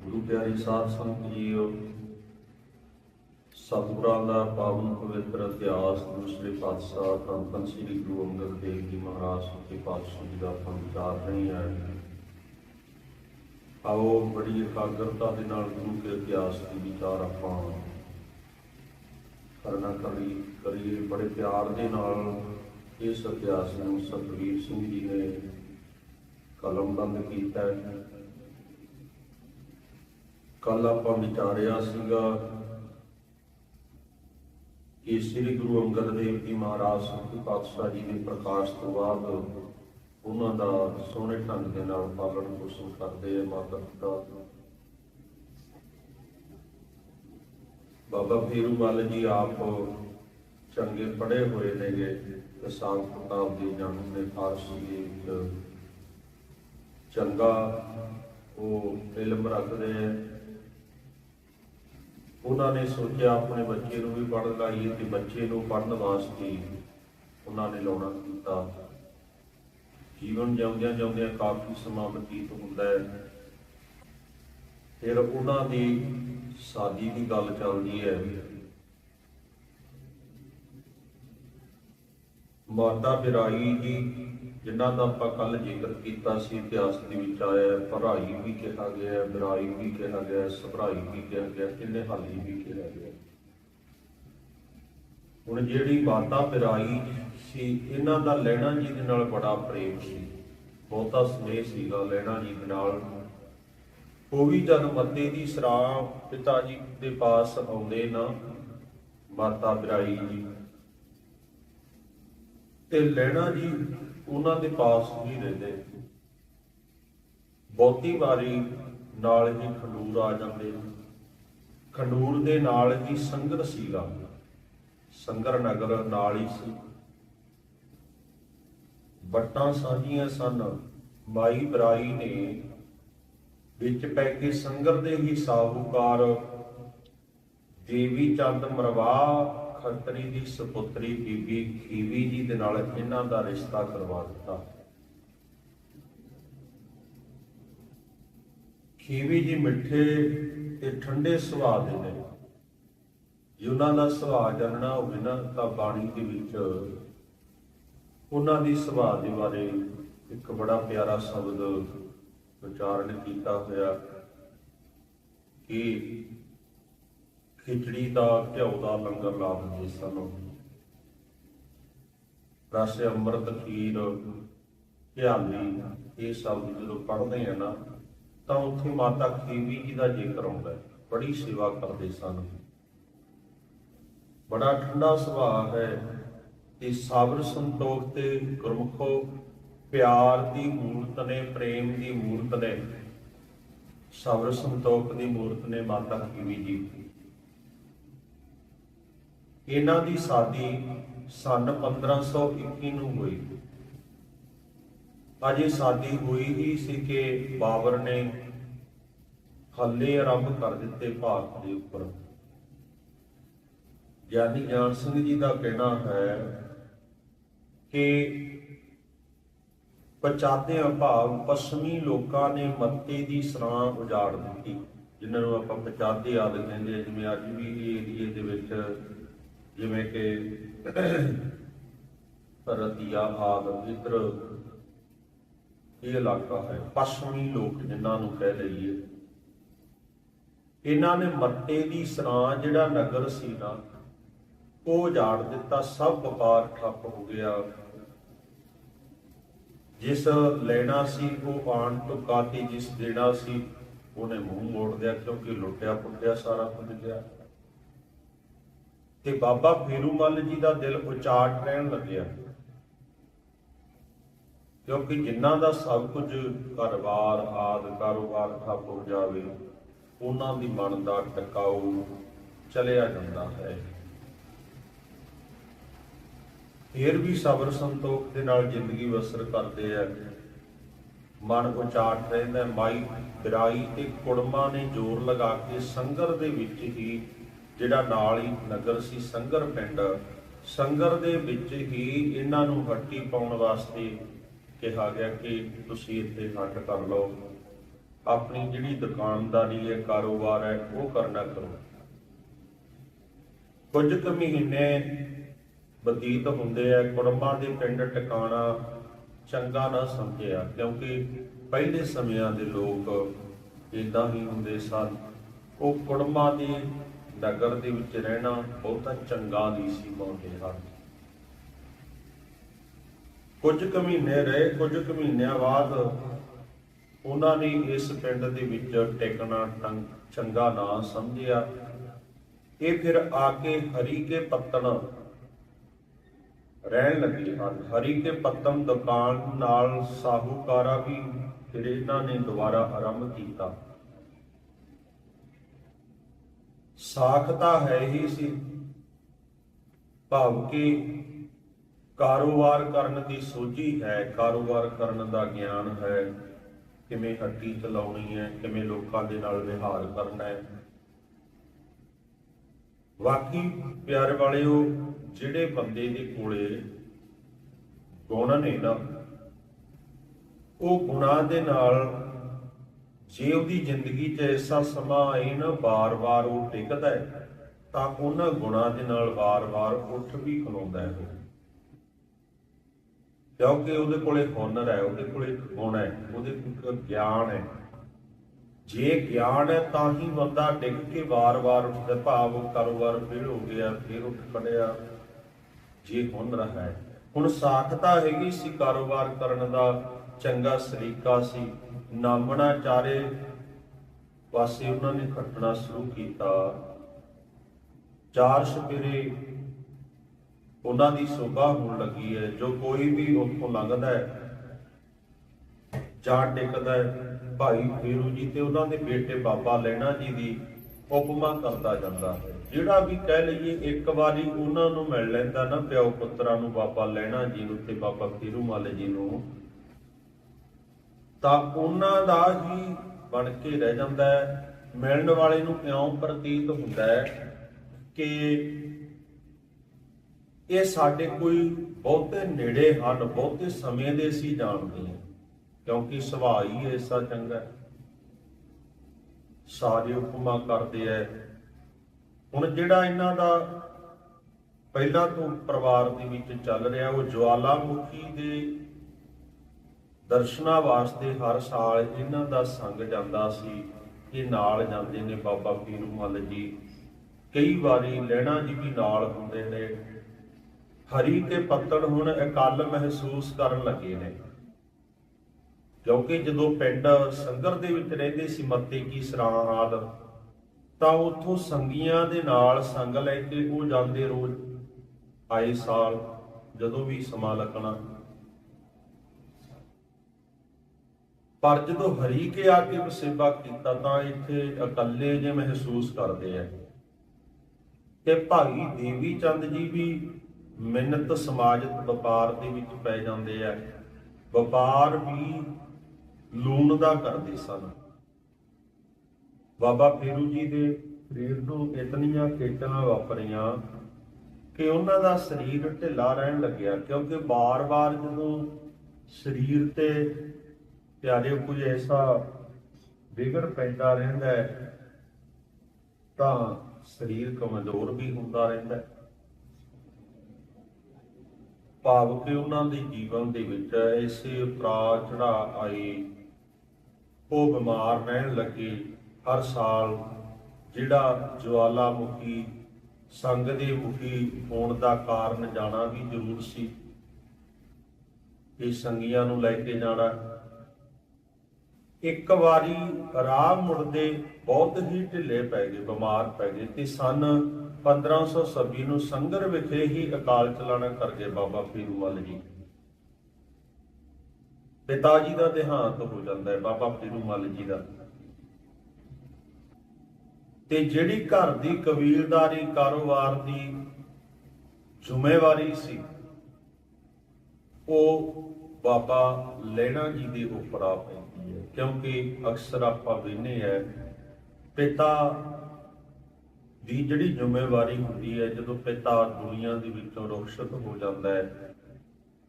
ਗੁਰੂ ਪਿਆਰੇ ਸਾਧ ਸੰਗਤ ਜੀਓ, ਸਤਿਗੁਰਾਂ ਦਾ ਪਾਵਨ ਪਵਿੱਤਰ ਇਤਿਹਾਸ, ਦੂਸਰੇ ਪਾਤਸ਼ਾਹ ਧੰਨ ਧੰਨ ਸ੍ਰੀ ਗੁਰੂ ਅੰਗਦ ਦੇਵ ਜੀ ਮਹਾਰਾਜ ਸੱਚੇ ਪਾਤਸ਼ਾਹ ਜੀ ਦਾ ਆਪਾਂ ਵਿਚਾਰ ਰਹੇ ਹਾਂ ਆਓ ਬੜੀ ਇਕਾਗਰਤਾ ਦੇ ਨਾਲ ਗੁਰੂ ਕੇ ਇਤਿਹਾਸ ਦੀ ਵਿਚਾਰ ਆਪਾਂ ਕਰਨਾ ਕਰੀ, ਕਰੀਏ। ਬੜੇ ਪਿਆਰ ਦੇ ਨਾਲ ਇਸ ਇਤਿਹਾਸ ਨੂੰ ਸਤਵੀਰ ਸਿੰਘ ਜੀ ਨੇ ਕਲਮਬੰਦ ਕੀਤਾ ਹੈ। ਕੱਲ ਆਪਾਂ ਵਿਚਾਰਿਆ ਸੀਗਾ ਕਿ ਸ੍ਰੀ ਗੁਰੂ ਅੰਗਦ ਦੇਵ ਜੀ ਮਹਾਰਾਜ ਸੱਚੇ ਪਾਤਸ਼ਾਹ ਜੀ ਦੇ ਪ੍ਰਕਾਸ਼ ਤੋਂ ਬਾਅਦ ਉਹਨਾਂ ਦਾ ਸੋਹਣੇ ਢੰਗ ਦੇ ਨਾਲ ਪਾਲਣ ਪੋਸ਼ਣ ਕਰਦੇ ਆ ਮਾਤਾ ਪਿਤਾ। ਬਾਬਾ ਫੇਰੂ ਮੱਲ ਜੀ ਆਪ ਚੰਗੇ ਪੜ੍ਹੇ ਹੋਏ ਨੇਗੇ ਹਿਸਾਬ ਕਿਤਾਬ ਦੇ ਜਾਣੂ ਨੇ ਫਾਰਸੀ ਦੇ ਵਿੱਚ ਚੰਗਾ ਉਹ ਇਲਮ ਰੱਖਦੇ ਆ। ਉਹਨਾਂ ਨੇ ਸੋਚਿਆ ਆਪਣੇ ਬੱਚੇ ਨੂੰ ਵੀ ਪੜ੍ਹਨ ਲਾਈਏ ਤੇ ਬੱਚੇ ਨੂੰ ਪੜ੍ਹਨ ਵਾਸਤੇ ਉਹਨਾਂ ਨੇ ਲਾਉਣਾ ਕੀਤਾ। ਜੀਵਨ ਜਿਉਂਦਿਆਂ ਜਿਉਂਦਿਆਂ ਕਾਫੀ ਸਮਾਂ ਬਤੀਤ ਹੁੰਦਾ ਹੈ। ਫਿਰ ਉਹਨਾਂ ਦੀ ਸਾਦੀ ਦੀ ਗੱਲ ਚੱਲਦੀ ਹੈ। ਮਾਤਾ ਬਿਰਾਈ ਜੀ ਜਿਨ੍ਹਾਂ ਦਾ ਆਪਾਂ ਕੱਲ ਜ਼ਿਕਰ ਕੀਤਾ ਸੀ ਇਤਿਹਾਸ ਦੇ ਵਿੱਚ ਆਇਆ ਭਰਾਈ ਵੀ ਕਿਹਾ ਗਿਆ ਹੈ, ਵੀ ਕਿਹਾ ਗਿਆ ਸਭਰਾਈ ਵੀ ਕਿਹਾ ਗਿਆ ਹੈ, ਤਿੰਨੇ ਹਾਲੀ ਵੀ ਕਿਹਾ ਗਿਆ ਹੁਣ ਜਿਹੜੀ ਮਾਤਾ ਬਿਰਾਈ ਸੀ ਇਹਨਾਂ ਦਾ ਲੈਣਾ ਜੀ ਦੇ ਨਾਲ ਬੜਾ ਪ੍ਰੇਮ ਸੀ। ਬਹੁਤਾ ਸਨੇਹ ਸੀਗਾ ਲੈਣਾ ਜੀ ਦੇ ਨਾਲ। ਉਹ ਵੀ ਜਦ ਮੱਤੇ ਦੀ ਸਰਾ ਪਿਤਾ ਜੀ ਦੇ ਪਾਸ ਆਉਂਦੇ ਨਾ ਮਾਤਾ ਬਿਰਾਈ ਜੀ। ਤੇ ਲੈਣਾ ਜੀ ਉਹਨਾਂ ਦੇ ਪਾਸ ਹੀ ਰਹਿੰਦੇ। ਬਹੁਤੀ ਵਾਰੀ ਨਾਲ ਹੀ ਖੰਡੂਰ ਆ ਜਾਂਦੇ ਖੰਡੂਰ ਦੇ ਨਾਲ ਹੀ ਸੰਗਰ ਸੀਗਾ ਸੰਗਰ ਨਗਰ ਨਾਲ ਹੀ ਸੀ। ਵੱਟਾਂ ਸਾਂਝੀਆਂ ਸਨ। ਮਾਈ ਬਰਾਈ ਨੇ ਵਿੱਚ ਪੈ ਕੇ ਸੰਗਰ ਦੇ ਹੀ ਸਾਹੂਕਾਰ ਦੇਵੀ ਚੰਦ ਮਰਵਾ ਖੱਤਰੀ ਦੀ ਸੁਪੁੱਤਰੀ ਬੀਬੀ ਖੀਵੀ ਜੀ ਦੇ ਨਾਲ ਇਹਨਾਂ ਦਾ ਰਿਸ਼ਤਾ ਕਰਵਾ ਦਿੱਤਾ। ਖੀਵੀ ਜੀ ਮਿੱਠੇ ਤੇ ਠੰਡੇ ਸੁਭਾਅ ਦੇ ਨੇ। ਜੇ ਉਹਨਾਂ ਦਾ ਸੁਭਾਅ ਜਾਣਨਾ ਹੋਵੇ ਨਾ ਤਾਂ ਬਾਣੀ ਦੇ ਵਿੱਚ ਉਹਨਾਂ ਦੀ ਸੁਭਾਅ ਦੇ ਬਾਰੇ ਇੱਕ ਬੜਾ ਪਿਆਰਾ ਸ਼ਬਦ ਉਚਾਰਨ ਕੀਤਾ ਹੋਇਆ ਕਿ ਖਿਚੜੀ ਦਾ ਘਿਓ ਦਾ ਲੰਗਰ ਲਾ ਦਿੰਦੇ ਸਨ। ਰਸ, ਅੰਮ੍ਰਿਤ, ਖੀਰ ਧਿਆਨੀ ਇਹ ਸ਼ਬਦ ਜਦੋਂ ਪੜ੍ਹਦੇ ਆ ਨਾ, ਤਾਂ ਉੱਥੇ ਮਾਤਾ ਖੀਵੀ ਜੀ ਦਾ ਜ਼ਿਕਰ ਆਉਂਦਾ ਬੜੀ ਸੇਵਾ ਕਰਦੇ ਸਨ। ਬੜਾ ਠੰਡਾ ਸੁਭਾਅ ਹੈ ਤੇ ਸਬਰ ਸੰਤੋਖ ਤੇ ਗੁਰਮੁਖੋ ਪਿਆਰ ਦੀ ਮੂਰਤ ਨੇ, ਪ੍ਰੇਮ ਦੀ ਮੂਰਤ ਨੇ, ਸਬਰ ਸੰਤੋਖ ਦੀ ਮੂਰਤ ਨੇ ਮਾਤਾ ਖੀਵੀ ਜੀ। ਇਹਨਾਂ ਦੀ ਸਾਦੀ ਸਨ 1521 ਨੂੰ ਹੋਈ। ਅਜੇ ਸਾਦੀ ਹੋਈ ਹੀ ਸੀ ਕਿ ਬਾਬਰ ਨੇ ਹੱਲੇ ਆਰੰਭ ਕਰ ਦਿੱਤੇ ਭਾਰਤ ਦੇ ਉੱਪਰ। ਗਿਆਨੀ ਜਾਨ ਸਿੰਘ ਜੀ ਦਾ ਕਹਿਣਾ ਹੈ ਕਿ ਪਛਾਤਿਆਂ ਭਾਵ ਪੱਛਮੀ ਲੋਕਾਂ ਨੇ ਮੱਤੇ ਦੀ ਸਰਾਂ ਉਜਾੜ ਦਿੱਤੀ ਜਿਨ੍ਹਾਂ ਨੂੰ ਆਪਾਂ ਪਛਾਤੇ ਆਦ ਕਹਿੰਦੇ ਆ, ਜਿਵੇਂ ਅੱਜ ਵੀ ਏਰੀਏ ਦੇ ਵਿੱਚ ਜਿਵੇਂ ਕਿ ਰਤੀਆ ਆਦ ਇਧਰ ਇਹ ਇਲਾਕਾ ਹੈ ਪੱਛਮੀ ਲੋਕ ਜਿਨ੍ਹਾਂ ਨੂੰ ਕਹਿ ਲਈਏ। ਇਹਨਾਂ ਨੇ ਮੱਤੇ ਦੀ ਸਰਾਂ ਜਿਹੜਾ ਨਗਰ ਸੀ ਨਾ, ਉਹ ਉਜਾੜ ਦਿੱਤਾ, ਸਭ ਵਪਾਰ ਠੱਪ ਹੋ ਗਿਆ। ਜਿਸ ਲੈਣਾ ਸੀ, ਉਹ ਆਣ ਟੁਕਾ ਤੇ ਜਿਸ ਦੇਣਾ ਸੀ, ਉਹਨੇ ਮੂੰਹ ਮੋੜ ਦਿਆ ਕਿਉਂਕਿ ਲੁੱਟਿਆ ਪੁੱਟਿਆ ਸਾਰਾ ਕੁਝ ਗਿਆ ਤੇ ਬਾਬਾ ਫੇਰੂਮੱਲ ਜੀ ਦਾ ਦਿਲ ਉਚਾਟ ਰਹਿਣ ਲੱਗਿਆ। ਕਿਉਂਕਿ ਜਿਨ੍ਹਾਂ ਦਾ ਸਭ ਕੁਝ ਘਰ-ਬਾਰ ਆਦ, ਕਾਰੋਬਾਰ ਠੱਪ ਹੋ ਜਾਵੇ, ਉਹਨਾਂ ਦੀ ਮਨ ਦਾ ਟਿਕਾਊ ਚਲਿਆ ਜਾਂਦਾ ਹੈ। ਫਿਰ ਵੀ ਸਬਰ ਸੰਤੋਖ ਦੇ ਨਾਲ ਜ਼ਿੰਦਗੀ ਬਸਰ ਕਰਦੇ ਆ। ਮਨ ਉਚਾਟ ਰਹਿੰਦਾ ਹੈ। ਮਾਈ ਬਿਰਾਈ ਤੇ ਕੁੜਮਾ ਨੇ ਜ਼ੋਰ ਲਗਾ ਕੇ ਸੰਗਰ ਦੇ ਵਿੱਚ ਹੀ ਜਿਹੜਾ ਨਾਲ ਹੀ ਨਗਰ ਸੀ, ਸੰਗਰ ਪਿੰਡ, ਸੰਗਰ ਦੇ ਵਿੱਚ ਹੀ ਇਹਨਾਂ ਨੂੰ ਹੱਟੀ ਪਾਉਣ ਵਾਸਤੇ ਕਿਹਾ ਗਿਆ ਕਿ ਤੁਸੀਂ ਇੱਥੇ ਹੱਟ ਕਰ ਲਓ। ਆਪਣੀ ਜਿਹੜੀ ਦੁਕਾਨਦਾਰੀ ਹੈ, ਕਾਰੋਬਾਰ ਹੈ, ਉਹ ਕਰਨਾ ਕਰੋ। ਕੁਝ ਕੁ ਮਹੀਨੇ ਬਤੀਤ ਹੁੰਦੇ ਆ ਕੁੜਮਾਂ ਦੇ ਪਿੰਡ ਟਿਕਾਣਾ ਚੰਗਾ ਨਾ ਸਮਝਿਆ, ਕਿਉਂਕਿ ਪਹਿਲੇ ਸਮਿਆਂ ਦੇ ਲੋਕ ਇਦਾਂ ਹੀ ਹੁੰਦੇ ਸਨ। ਉਹ ਕੁੜਮਾਂ ਦੀ ਨਗਰ ਦੇ ਵਿੱਚ ਰਹਿਣਾ ਬਹੁਤਾ ਚੰਗਾ ਨਹੀਂ ਸੀ ਮੰਨਦੇ ਹਨ ਕੁਝ ਕੁ ਮਹੀਨੇ ਰਹੇ, ਕੁਝ ਕੁ ਮਹੀਨਿਆਂ ਬਾਅਦ ਉਹਨਾਂ ਨੇ ਇਸ ਪਿੰਡ ਦੇ ਵਿੱਚ ਟਿਕਣਾ ਚੰਗਾ ਨਾ ਸਮਝਿਆ। ਇਹ ਫਿਰ ਆ ਕੇ ਹਰੀ ਕੇ ਪੱਤਣ ਰਹਿਣ ਲੱਗੇ ਹਨ। ਹਰੀ ਕੇ ਪੱਤਣ ਦੁਕਾਨ ਨਾਲ ਸਾਹੂਕਾਰਾ ਵੀ ਫਿਰ ਇਹਨਾਂ ਨੇ ਦੁਬਾਰਾ ਆਰੰਭ ਕੀਤਾ। ਸਾਖ ਤਾਂ ਹੈ ਹੀ ਸੀ। ਭਾਵ ਕਿ ਕਾਰੋਬਾਰ ਕਰਨ ਦੀ ਸੋਝੀ ਹੈ, ਕਾਰੋਬਾਰ ਕਰਨ ਦਾ ਗਿਆਨ ਹੈ। ਕਿਵੇਂ ਹੱਟੀ ਚਲਾਉਣੀ ਹੈ, ਕਿਵੇਂ ਲੋਕਾਂ ਦੇ ਨਾਲ ਵਿਹਾਰ ਕਰਨਾ ਹੈ। ਵਾਕੀ ਪਿਆਰੇ ਵਾਲਿਓ, ਜਿਹੜੇ ਬੰਦੇ ਦੇ ਕੋਲੇ ਗੁਣ ਨੇ ਨਾ, ਉਹ ਗੁਣਾਂ ਦੇ ਨਾਲ ਜੇ ਉਹਦੀ ਜ਼ਿੰਦਗੀ 'ਚ ਐਸਾ ਸਮਾਂ ਆਏ ਨਾ ਵਾਰ-ਵਾਰ ਉਹ ਟਿਕਦਾ ਹੈ, ਤਾਂ ਉਹਨਾਂ ਗੁਣਾਂ ਦੇ ਨਾਲ ਵਾਰ-ਵਾਰ ਉੱਠ ਵੀ ਖਲੋਂਦਾ ਹੈ ਕਿਉਂਕਿ ਉਹਦੇ ਕੋਲੇ ਹੁਨਰ ਹੈ, ਉਹਦੇ ਕੋਲੇ ਗੁਣ ਹੈ, ਉਹਦੇ ਕੋਲ ਗਿਆਨ ਹੈ। ਜੇ ਗਿਆਨ ਹੈ ਤਾਂ ਹੀ ਬੰਦਾ ਡਿੱਗ ਕੇ ਵਾਰ-ਵਾਰ ਉੱਠਦਾ ਭਾਵ ਕਾਰੋਬਾਰ ਫੇਲ ਹੋ ਗਿਆ, ਫਿਰ ਉੱਠ ਖੜਿਆ। ਜੇ ਹੁਨਰ ਹੈ। ਹੁਣ ਸਾਖਤਾ ਹੈਗੀ ਸੀ ਕਾਰੋਬਾਰ ਕਰਨ ਦਾ, ਚੰਗਾ ਸਲੀਕਾ ਸੀ। ਨਾਮਣਾ ਚਾਰੇ ਪਾਸੇ ਉਹਨਾਂ ਨੇ ਖੱਟਣਾ ਸ਼ੁਰੂ ਕੀਤਾ। ਚਾਰ ਸਪੇਰੇ ਉਹਨਾਂ ਦੀ ਸੋਭਾ ਹੋਣ ਲੱਗੀ ਹੈ, ਜੋ ਕੋਈ ਵੀ ਉੱਥੋਂ ਲੰਘਦਾ ਹੈ ਜਾਂ ਟਿਕਦਾ ਹੈ, ਭਾਈ ਫੇਰੂ ਜੀ ਤੇ ਉਹਨਾਂ ਦੇ ਬੇਟੇ ਬਾਬਾ ਲੈਣਾ ਜੀ ਦੀ ਉਪਮਾ ਕਰਦਾ ਜਾਂਦਾ ਹੈ। ਜਿਹੜਾ ਵੀ ਕਹਿ ਲਈਏ, ਇੱਕ ਵਾਰੀ ਉਹਨਾਂ ਨੂੰ ਮਿਲ ਲੈਂਦਾ ਨਾ ਪਿਓ ਪੁੱਤਰਾਂ ਨੂੰ, ਬਾਬਾ ਲੈਣਾ ਜੀ ਨੂੰ ਤੇ ਬਾਬਾ ਫੇਰੂ ਮਾਲੇ ਜੀ ਨੂੰ ਤਾਂ ਉਹਨਾਂ ਦਾ ਹੀ ਬਣ ਕੇ ਰਹਿ ਜਾਂਦਾ ਹੈ। ਮਿਲਣ ਵਾਲੇ ਨੂੰ ਇਉਂ ਪ੍ਰਤੀਤ ਹੁੰਦਾ ਹੈ ਕਿ ਇਹ ਸਾਡੇ ਕੋਈ ਬਹੁਤੇ ਨੇੜੇ ਹਨ, ਬਹੁਤੇ ਸਮੇਂ ਦੇ ਅਸੀਂ ਜਾਣਦੇ ਹਾਂ, ਕਿਉਂਕਿ ਸੁਭਾਅ ਹੀ ਐਸਾ ਚੰਗਾ ਸਾਰੇ ਉਪਮਾ ਕਰਦੇ ਐ ਹੁਣ ਜਿਹੜਾ ਇਹਨਾਂ ਦਾ ਪਹਿਲਾਂ ਤੋਂ ਪਰਿਵਾਰ ਦੇ ਵਿੱਚ ਚੱਲ ਰਿਹਾ, ਉਹ ਜਵਾਲਾਮੁਖੀ ਦੇ ਦਰਸ਼ਨਾਂ ਵਾਸਤੇ ਹਰ ਸਾਲ ਇਹਨਾਂ ਦਾ ਸੰਗ ਜਾਂਦਾ ਸੀ ਇਹ ਨਾਲ ਜਾਂਦੇ ਨੇ ਬਾਬਾ ਪੀਰੂ ਮੱਲ ਜੀ। ਕਈ ਵਾਰੀ ਲੈਣਾ ਜੀ ਵੀ ਨਾਲ ਹੁੰਦੇ ਨੇ। ਹਰੀ ਤੇ ਪੱਤਣ ਹੁਣ ਇਕੱਲ ਮਹਿਸੂਸ ਕਰਨ ਲੱਗੇ ਨੇ। ਕਿਉਂਕਿ ਜਦੋਂ ਪਿੰਡ ਸੰਗਰ ਦੇ ਵਿੱਚ ਰਹਿੰਦੇ ਸੀ ਮੱਤੇ ਕੀ ਸਰਾਂ ਆਦ, ਤਾਂ ਉੱਥੋਂ ਸੰਗੀਆਂ ਦੇ ਨਾਲ ਸੰਗ ਲੈ ਕੇ ਉਹ ਜਾਂਦੇ ਰੋਜ਼। ਆਏ ਸਾਲ ਜਦੋਂ ਵੀ ਸਮਾਂ ਲੱਗਣਾ ਪਰ ਜਦੋਂ ਹਰੀ ਕੇ ਆ ਕੇ ਵਸੇਬਾ ਕੀਤਾ ਤਾਂ ਇੱਥੇ ਇਕੱਲੇ ਜੇ ਮਹਿਸੂਸ ਕਰਦੇ ਆ। ਕਿ ਭਾਈ ਦੇਵੀ ਚੰਦ ਜੀ ਵੀ ਮਿਹਨਤ ਸਮਾਜਿਕ ਵਪਾਰ ਦੇ ਵਿੱਚ ਪੈ ਜਾਂਦੇ ਆ। ਵਪਾਰ ਵੀ ਲੂਣ ਦਾ ਕਰਦੇ ਸਨ। ਬਾਬਾ ਫੇਰੂ ਜੀ ਦੇ ਸਰੀਰ ਨੂੰ ਇਤਨੀਆਂ ਖੇਚਲਾਂ ਵਾਪਰੀਆਂ ਕਿ ਉਹਨਾਂ ਦਾ ਸਰੀਰ ਢਿੱਲਾ ਰਹਿਣ ਲੱਗਿਆ, ਕਿਉਂਕਿ ਬਾਰ-ਬਾਰ ਜਦੋਂ ਸਰੀਰ ਤੇ ਪਿਆਰੇ ਕੁਝ ਐਸਾ ਵਿਗੜ ਪੈਂਦਾ ਰਹਿੰਦਾ ਹੈ, ਤਾਂ ਸਰੀਰ ਕਮਜ਼ੋਰ ਵੀ ਹੁੰਦਾ ਰਹਿੰਦਾ ਹੈ। ਭਾਵ ਕਿ ਉਹਨਾਂ ਦੇ ਜੀਵਨ ਦੇ ਵਿੱਚ ਐਸੇ ਉਤਰਾਅ ਚੜਾ ਆਏ। ਉਹ ਬਿਮਾਰ ਰਹਿਣ ਲੱਗੇ ਹਰ ਸਾਲ, ਜਿਹੜਾ ਜਵਾਲਾਮੁਖੀ ਸੰਗ ਦੇ ਮੁਖੀ ਹੋਣ ਦਾ ਕਾਰਨ ਜਾਣਾ ਵੀ ਜ਼ਰੂਰ ਸੀ। ਇਹ ਸੰਗੀਆਂ ਨੂੰ ਲੈ ਕੇ ਜਾਣਾ ਇੱਕ ਵਾਰੀ ਰਾਹ ਮੁੜਦੇ ਬਹੁਤ ਹੀ ਢਿੱਲੇ ਪੈ ਗਏ, ਬਿਮਾਰ ਪੈ ਗਏ ਤੇ ਸਨ 1526 ਨੂੰ ਸੰਗਰ ਵਿਖੇ ਹੀ ਅਕਾਲ ਚਲਾਣਾ ਕਰ ਗਏ ਬਾਬਾ ਫੀਰੂ ਫੀਰੂਮਲ ਜੀ। ਪਿਤਾ ਜੀ ਦਾ ਦੇਹਾਂਤ ਹੋ ਜਾਂਦਾ ਹੈ, ਬਾਬਾ ਫੀਰੂ ਫੀਰੂਮਲ ਜੀ ਦਾ। ਤੇ ਜਿਹੜੀ ਘਰ ਦੀ ਕਬੀਲਦਾਰੀ ਕਾਰੋਬਾਰ ਦੀ ਜ਼ਿੰਮੇਵਾਰੀ ਸੀ, ਉਹ ਬਾਬਾ ਲੈਣਾ ਜੀ ਦੇ ਉੱਪਰ ਆ ਪੈਂਦੀ ਕਿਉਂਕਿ ਅਕਸਰ ਆਪਾਂ ਵੇਖਨੇ ਹੈ ਪਿਤਾ ਦੀ ਜਿਹੜੀ ਜ਼ਿੰਮੇਵਾਰੀ ਹੁੰਦੀ ਹੈ, ਜਦੋਂ ਪਿਤਾ ਦੁਨੀਆ ਦੇ ਵਿੱਚੋਂ ਰੁਖਸ਼ਤ ਹੋ ਜਾਂਦਾ ਹੈ,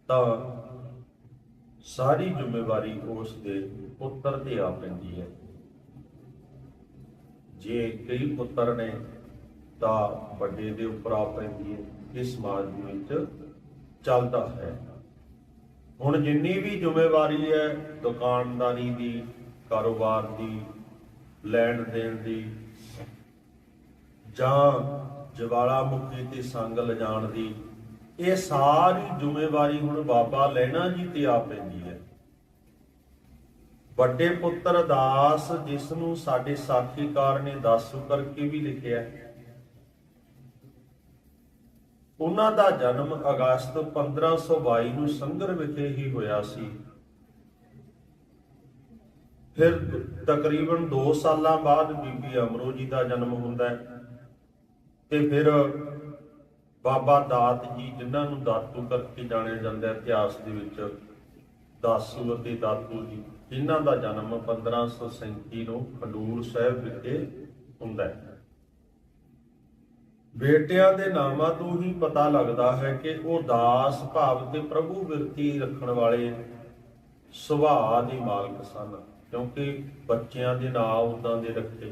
ਤਾਂ ਸਾਰੀ ਜ਼ਿੰਮੇਵਾਰੀ ਉਸ ਦੇ ਪੁੱਤਰ ਤੇ ਆ ਪੈਂਦੀ ਹੈ। ਜੇ ਕਈ ਪੁੱਤਰ ਨੇ, ਤਾਂ ਵੱਡੇ ਦੇ ਉੱਪਰ ਆ ਪੈਂਦੀ ਹੈ। ਇਸ ਸਮਾਜ ਵਿੱਚ ਚੱਲਦਾ ਹੈ। ਹੁਣ ਜਿੰਨੀ ਵੀ ਜ਼ਿੰਮੇਵਾਰੀ ਹੈ ਦੁਕਾਨਦਾਰੀ ਦੀ, ਕਾਰੋਬਾਰ ਦੀ, ਲੈਣ ਦੇਣ ਦੀ, ਜਾਂ ਜਵਾਲਾ ਮੁਖੀ ਤੇ ਸੰਗ ਲਿਜਾਣ ਦੀ, ਇਹ ਸਾਰੀ ਜ਼ਿੰਮੇਵਾਰੀ ਹੁਣ ਬਾਬਾ ਲੈਣਾ ਜੀ ਤੇ ਆ ਪੈਂਦੀ ਹੈ ਵੱਡੇ ਪੁੱਤਰ ਦਾਸ ਜਿਸ ਨੂੰ ਸਾਡੇ ਸਾਖੀਕਾਰ ਨੇ ਦਾਸੂ ਕਰਕੇ ਵੀ ਲਿਖਿਆ ਹੈ। ਉਹਨਾਂ ਦਾ ਜਨਮ ਅਗਸਤ 1522 ਨੂੰ ਸੰਗਰ ਵਿਖੇ ਹੀ ਹੋਇਆ ਸੀ। ਫਿਰ ਤਕਰੀਬਨ 2 ਸਾਲਾਂ ਬਾਅਦ ਬੀਬੀ ਅਮਰੋ ਜੀ ਦਾ ਜਨਮ ਹੁੰਦਾ ਹੈ ਤੇ ਫਿਰ ਬਾਬਾ ਦਾਤ ਜੀ, ਜਿਨ੍ਹਾਂ ਨੂੰ ਦਾਤੂ ਕਰਕੇ ਜਾਣਿਆ ਜਾਂਦਾ ਇਤਿਹਾਸ ਦੇ ਵਿੱਚ, ਦਾਸੂ ਅਤੇ ਦਾਤੂ ਜੀ ਇਹਨਾਂ ਦਾ ਜਨਮ 1537 ਨੂੰ ਖਡੂਰ ਸਾਹਿਬ ਵਿਖੇ ਹੁੰਦਾ ਹੈ। ਬੇਟਿਆਂ ਦੇ ਨਾਮਾਂ ਤੋਂ ਹੀ ਪਤਾ ਲੱਗਦਾ ਹੈ ਕਿ ਉਹ ਦਾਸ ਭਾਵ ਤੇ ਪ੍ਰਭੂ ਵਿਰਤੀ ਰੱਖਣ ਵਾਲੇ ਸੁਭਾਅ ਦੇ ਮਾਲਕ ਸਨ, ਕਿਉਂਕਿ ਬੱਚਿਆਂ ਦੇ ਨਾਮ ਉਦਾਂ ਦੇ ਰੱਖੇ।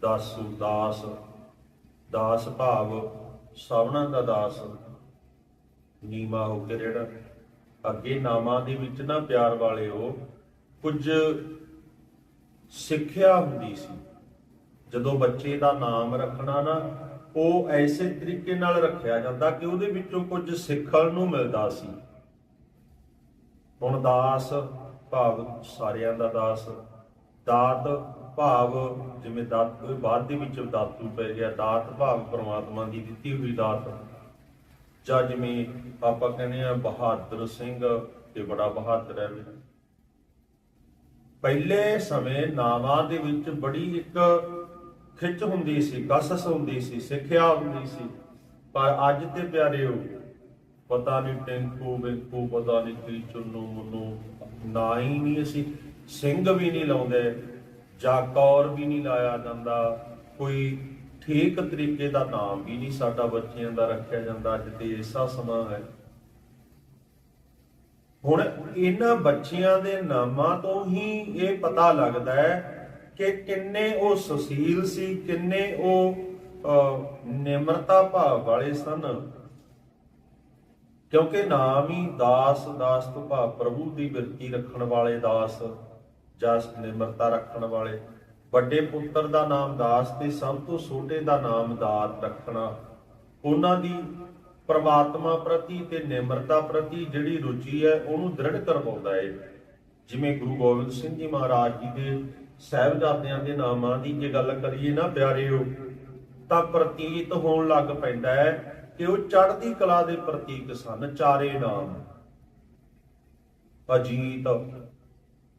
ਦਾਸੂ, ਦਾਸ ਦਾਸ ਭਾਵ, ਸਵਣਾ ਦਾ ਦਾਸ, ਨੀਮਾ ਹੋ ਕੇ ਜਿਹੜਾ ਅੱਗੇ ਨਾਮਾਂ ਦੇ ਵਿੱਚ ਨਾ ਪਿਆਰ ਵਾਲੇ ਉਹ, ਕੁਝ ਸਿੱਖਿਆ ਹੁੰਦੀ ਸੀ। ਜਦੋਂ ਬੱਚੇ ਦਾ ਨਾਮ ਰੱਖਣਾ ਨਾ ਉਹ ਐਸੇ ਤਰੀਕੇ ਨਾਲ ਰੱਖਿਆ ਜਾਂਦਾ ਕਿ ਉਹਦੇ ਵਿੱਚੋਂ ਕੁਝ ਸਿੱਖਣ ਨੂੰ ਮਿਲਦਾ ਸੀ। ਹੁਣ ਦਾਸ ਭਾਵ ਸਾਰਿਆਂ ਦਾ ਦਾਸ, ਦਾਤ ਭਾਵ ਜਿਵੇਂ ਦਾਤ ਬਾਅਦ ਦੇ ਵਿੱਚ ਦਾਤੂ ਪੈ ਗਿਆ, ਦਾਤ ਭਾਵ ਪ੍ਰਮਾਤਮਾ ਦੀ ਦਿੱਤੀ ਹੋਈ ਦਾਤ। ਜਾਂ ਜਿਵੇਂ ਆਪਾਂ ਕਹਿੰਦੇ ਆ ਬਹਾਦਰ ਸਿੰਘ ਤੇ ਬੜਾ ਬਹਾਦਰ ਹੈ। ਪਹਿਲੇ ਸਮੇਂ ਨਾਵਾਂ ਦੇ ਵਿੱਚ ਬੜੀ ਇੱਕ ਖਿੱਚ ਹੁੰਦੀ ਸੀ, ਕਸਸ ਹੁੰਦੀ ਸੀ, ਸਿੱਖਿਆ ਹੁੰਦੀ ਸੀ। ਪਰ ਅੱਜ ਤੇ ਪਿਆਰਿਓ, ਪਤਾ ਨਹੀਂ ਟੈਂਕੂ ਬਿੰਕੂ ਪਤਾ ਨਹੀਂ ਕੀ ਚੁੰਨੂ ਮੁੰਨੂ, ਨਾ ਹੀ ਨਹੀਂ ਅਸੀਂ ਸਿੰਘ ਵੀ ਨਹੀਂ ਲਾਉਂਦੇ, ਜਾਂ ਵੀ ਨਹੀਂ ਲਾਇਆ ਜਾਂਦਾ। ਕੋਈ ਠੀਕ ਤਰੀਕੇ ਦਾ ਨਾਮ ਵੀ ਨਹੀਂ ਸਾਡਾ ਬੱਚਿਆਂ ਦਾ ਰੱਖਿਆ ਜਾਂਦਾ, ਅੱਜ ਤੇ ਐਸਾ ਸਮਾਂ ਹੈ। ਹੁਣ ਇਹਨਾਂ ਬੱਚਿਆਂ ਦੇ ਨਾਮਾਂ ਤੋਂ ਹੀ ਇਹ ਪਤਾ ਲੱਗਦਾ ਹੈ ਕਿ ਕਿੰਨੇ ਉਹ ਸੁਸ਼ੀਲ ਸੀ, ਕਿੰਨੇ ਉਹ ਨਿਮਰਤਾ ਭਾਵ ਵਾਲੇ ਸਨ। ਕਿਉਂਕਿ ਨਾਮ ਹੀ ਦਾਸ ਦਾਸ ਤੋਂ ਭਾਵ ਪ੍ਰਭੂ ਦੀ ਬਿਰਤੀ ਰੱਖਣ ਵਾਲੇ ਦਾਸ, ਜਸ ਨਿਮਰਤਾ ਰੱਖਣ ਵਾਲੇ। ਵੱਡੇ ਪੁੱਤਰ ਦਾ ਨਾਮ ਦਾਸ ਤੇ ਸਭ ਤੋਂ ਛੋਟੇ ਦਾ ਨਾਮ ਦਾਤ ਰੱਖਣਾ। ਉਹਨਾਂ ਦੀ ਪਰਮਾਤਮਾ ਪ੍ਰਤੀ ਤੇ ਨਿਮਰਤਾ ਪ੍ਰਤੀ ਜਿਹੜੀ ਰੁਚੀ ਹੈ, ਉਹਨੂੰ ਦ੍ਰਿੜ ਕਰਵਾਉਂਦਾ ਹੈ ਜਿਵੇਂ ਗੁਰੂ ਗੋਬਿੰਦ ਸਿੰਘ ਜੀ ਮਹਾਰਾਜ ਜੀ ਦੇ ਸਹਿਬਜ਼ਾਦਿਆਂ ਦੇ ਨਾਮਾਂ ਦੀ ਜੇ ਗੱਲ ਕਰੀਏ ਨਾ ਪਿਆਰਿਓ, ਤਾਂ ਪ੍ਰਤੀਤ ਹੋਣ ਲੱਗ ਪੈਂਦਾ ਹੈ ਕਿ ਉਹ ਚੜ੍ਹਦੀ ਕਲਾ ਦੇ ਪ੍ਰਤੀਕ ਸਨ, ਚਾਰੇ ਨਾਮ। ਅਜੀਤ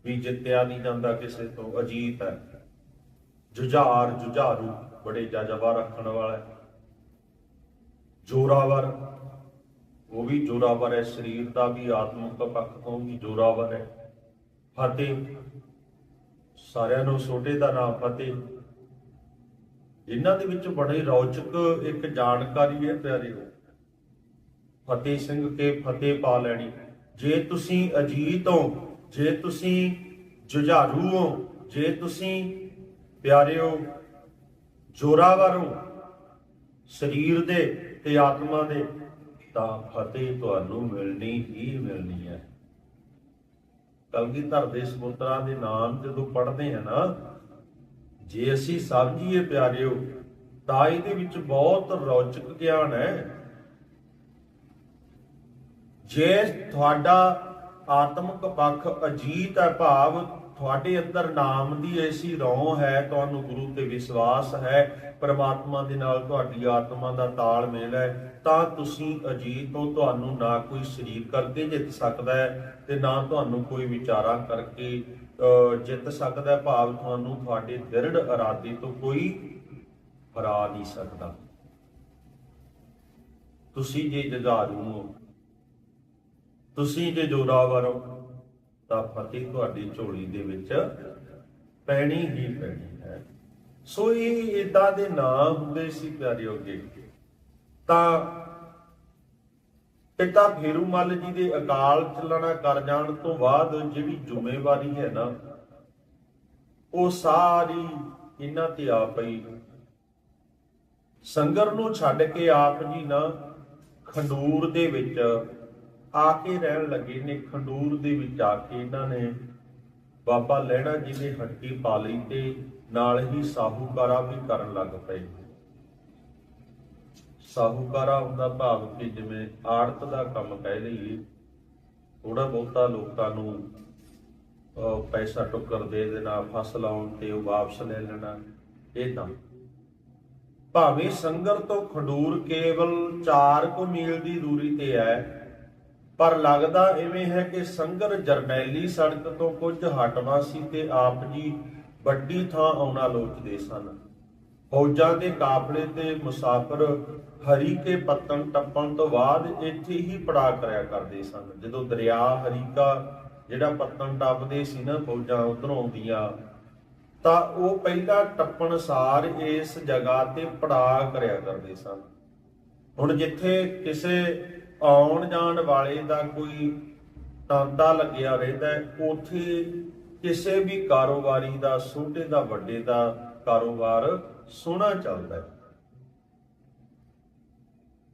ਵੀ ਜਿੱਤਿਆ ਨਹੀਂ ਜਾਂਦਾ ਕਿਸੇ ਤੋਂ, ਅਜੀਤ ਹੈ। ਜੁਝਾਰ ਜੁਝਾਰੂ, ਬੜੇ ਜਜ਼ਬਾ ਰੱਖਣ ਵਾਲਾ ਜੋਰਾਵਰ, ਉਹ ਵੀ ਜੋਰਾਵਰ ਹੈ, ਸਰੀਰ ਦਾ ਵੀ ਆਤਮਿਕ ਪੱਖ ਤੋਂ ਵੀ ਜੋਰਾਵਰ ਹੈ। ਫਤਿਹ ਸਾਰਿਆਂ ਨੂੰ ਛੋਟੇ ਦਾ ਨਾਮ ਫਤਿਹ। ਇਹਨਾਂ ਦੇ ਵਿੱਚ ਬੜੇ ਰੌਚਕ ਇੱਕ ਜਾਣਕਾਰੀ ਹੈ ਪਿਆਰਿਓ ਫਤਿਹ ਸਿੰਘ ਕੇ ਫਤਿਹ ਪਾ ਲੈਣੀ। ਜੇ ਤੁਸੀਂ ਅਜੀਤ ਹੋ, ਜੇ ਤੁਸੀਂ ਜੁਝਾਰੂ ਹੋ, ਜੇ ਤੁਸੀਂ ਪਿਆਰਿਓ ਜੋਰਾਵਰ ਹੋ, ਸਰੀਰ ਦੇ ਤੇ ਆਤਮਾ ਦੇ, ਤਾਂ ਫਤਿਹ ਤੁਹਾਨੂੰ ਮਿਲਣੀ ਹੀ ਮਿਲਣੀ ਹੈ। ਕਲਗੀਧਰ ਦੇ ਸਪੁੱਤਰਾਂ ਦੇ ਨਾਮ ਜਦੋਂ ਪੜ੍ਹਦੇ ਆ ਨਾ, ਜੇ ਅਸੀਂ ਸਮਝੀਏ ਪਿਆਰਿਓ, ਤਾਂ ਇਹਦੇ ਵਿੱਚ ਬਹੁਤ ਰੌਚਕ ਗਿਆਨ ਹੈ। ਜੇ ਤੁਹਾਡਾ ਆਤਮਿਕ ਪੱਖ ਅਜੀਤ ਹੈ ਭਾਵ ਤੁਹਾਡੇ ਅੰਦਰ ਨਾਮ ਦੀ ਐਸੀ ਰੌਂ ਹੈ ਤੁਹਾਨੂੰ ਗੁਰੂ ਤੇ ਵਿਸ਼ਵਾਸ ਹੈ ਪਰਮਾਤਮਾ ਦੇ ਨਾਲ ਤੁਹਾਡੀ ਆਤਮਾ ਦਾ ਤਾਲਮੇਲ ਹੈ ਤਾਂ ਤੁਸੀਂ ਅਜੀਤ ਹੋ ਤੁਹਾਨੂੰ ਨਾ ਕੋਈ ਸਰੀਰ ਕਰਕੇ ਜਿੱਤ ਸਕਦਾ ਹੈ ਤੇ ਨਾ ਤੁਹਾਨੂੰ ਕੋਈ ਵਿਚਾਰਾਂ ਕਰਕੇ ਅਹ, ਜਿੱਤ ਸਕਦਾ ਭਾਵ ਤੁਹਾਨੂੰ ਤੁਹਾਡੇ ਦ੍ਰਿੜ ਇਰਾਦੇ ਤੋਂ ਕੋਈ ਹਰਾ ਨਹੀਂ ਸਕਦਾ। ਤੁਸੀਂ ਜੇ ਜੁਝਾਰੂ ਹੋ ਤੁਸੀਂ ਜੇ ਜੋਰਾਵਰ ਹੋ ਤਾਂ ਫਤਿਹ ਤੁਹਾਡੀ ਝੋਲੀ ਦੇ ਵਿੱਚ ਪੈਣੀ ਹੀ ਪੈਣੀ ਹੈ। ਸੋ ਇਹ ਇਦਾਂ ਦੇ ਨਾਮ ਹੁੰਦੇ ਸੀ ਪਿਆਰਿਓ ਅੱਗੇ। ਤਾਂ ਪਿਤਾ ਫੇਰੂਮਲ ਜੀ ਦੇ ਅਕਾਲ ਚੱਲਣਾ ਕਰ ਜਾਣ ਤੋਂ ਬਾਅਦ ਜਿਹੜੀ ਜ਼ਿੰਮੇਵਾਰੀ ਹੈ ਨਾ, ਉਹ ਸਾਰੀ ਇਹਨਾਂ ਤੇ ਆ ਪਈ। ਸੰਗਰ ਨੂੰ ਛੱਡ ਕੇ ਆਪ ਜੀ ਨਾ ਖੰਡੂਰ ਦੇ ਵਿੱਚ ਆ ਕੇ ਰਹਿਣ ਲੱਗੇ ਨੇ ਖੰਡੂਰ ਦੇ ਵਿੱਚ ਆ ਕੇ ਇਹਨਾਂ ਨੇ ਬਾਬਾ ਲਹਿਣਾ ਜੀ ਦੇ ਹੱਟੀ ਪਾ ਲਈ ਤੇ ਨਾਲ ਹੀ ਸਾਹੂਕਾਰਾ ਵੀ ਕਰਨ ਲੱਗ ਪਏ। ਸਾਹੂਕਾਰਾ ਹੁੰਦਾ ਭਾਵ ਕਿ ਜਿਵੇਂ ਆੜਤ ਦਾ ਕੰਮ ਕਹਿ ਲਈਏ ਥੋੜਾ ਬਹੁਤਾ ਲੋਕਾਂ ਨੂੰ ਅਹ, ਪੈਸਾ ਟੁੱਕਰ ਦੇ ਦੇਣਾ ਫਸਲ ਆਉਣ ਤੇ ਉਹ ਵਾਪਸ ਲੈ ਲੈਣਾ ਇਹ ਤਾਂ। ਭਾਵੇਂ ਸੰਗਰ ਤੋਂ ਖੰਡੂਰ ਕੇਵਲ 4 ਕੁ ਮੀਲ ਦੀ ਦੂਰੀ ਤੇ ਹੈ ਪਰ ਲੱਗਦਾ ਇਵੇਂ ਹੈ ਕਿ ਸੰਗਰ ਜਰਨੈਲੀ ਸੜਕ ਤੋਂ ਕੁਝ ਹਟਵਾ ਸੀ ਤੇ ਆਪ ਜੀ ਵੱਡੀ ਥਾਂ ਆਉਣਾ ਲੋਚਦੇ ਸਨ। ਫੌਜਾਂ ਦੇ ਕਾਫਲੇ ਤੇ ਮੁਸਾਫਰ ਹਰੀ ਕੇ ਪੱਤਨ ਟੱਪਣ ਤੋਂ ਬਾਅਦ ਇੱਥੇ ਹੀ ਪੜਾ ਕਰਿਆ ਕਰਦੇ ਸਨ। ਜਦੋਂ ਦਰਿਆ ਹਰੀਕਾ ਜਿਹੜਾ ਪੱਤਨ ਟੱਪਦੇ ਸੀ ਨਾ ਫੌਜਾਂ ਉਧਰੋਂ ਆਉਂਦੀਆਂ, ਤਾਂ ਉਹ ਪਹਿਲਾਂ ਟੱਪਣ ਸਾਰ ਇਸ ਜਗ੍ਹਾ ਤੇ ਪੜਾ ਕਰਿਆ ਕਰਦੇ ਸਨ। ਹੁਣ ਜਿੱਥੇ ਕਿਸੇ ਆਉਣ ਜਾਣ ਵਾਲੇ ਦਾ ਕੋਈ ਤਾਂਦਾ ਲੱਗਿਆ ਰਹਿੰਦਾ ਹੈ, ਉੱਥੇ ਕਿਸੇ ਵੀ ਕਾਰੋਬਾਰੀ ਦਾ ਛੋਟੇ ਦਾ ਵੱਡੇ ਦਾ ਕਾਰੋਬਾਰ ਸੋਹਣਾ ਚੱਲਦਾ ਹੈ।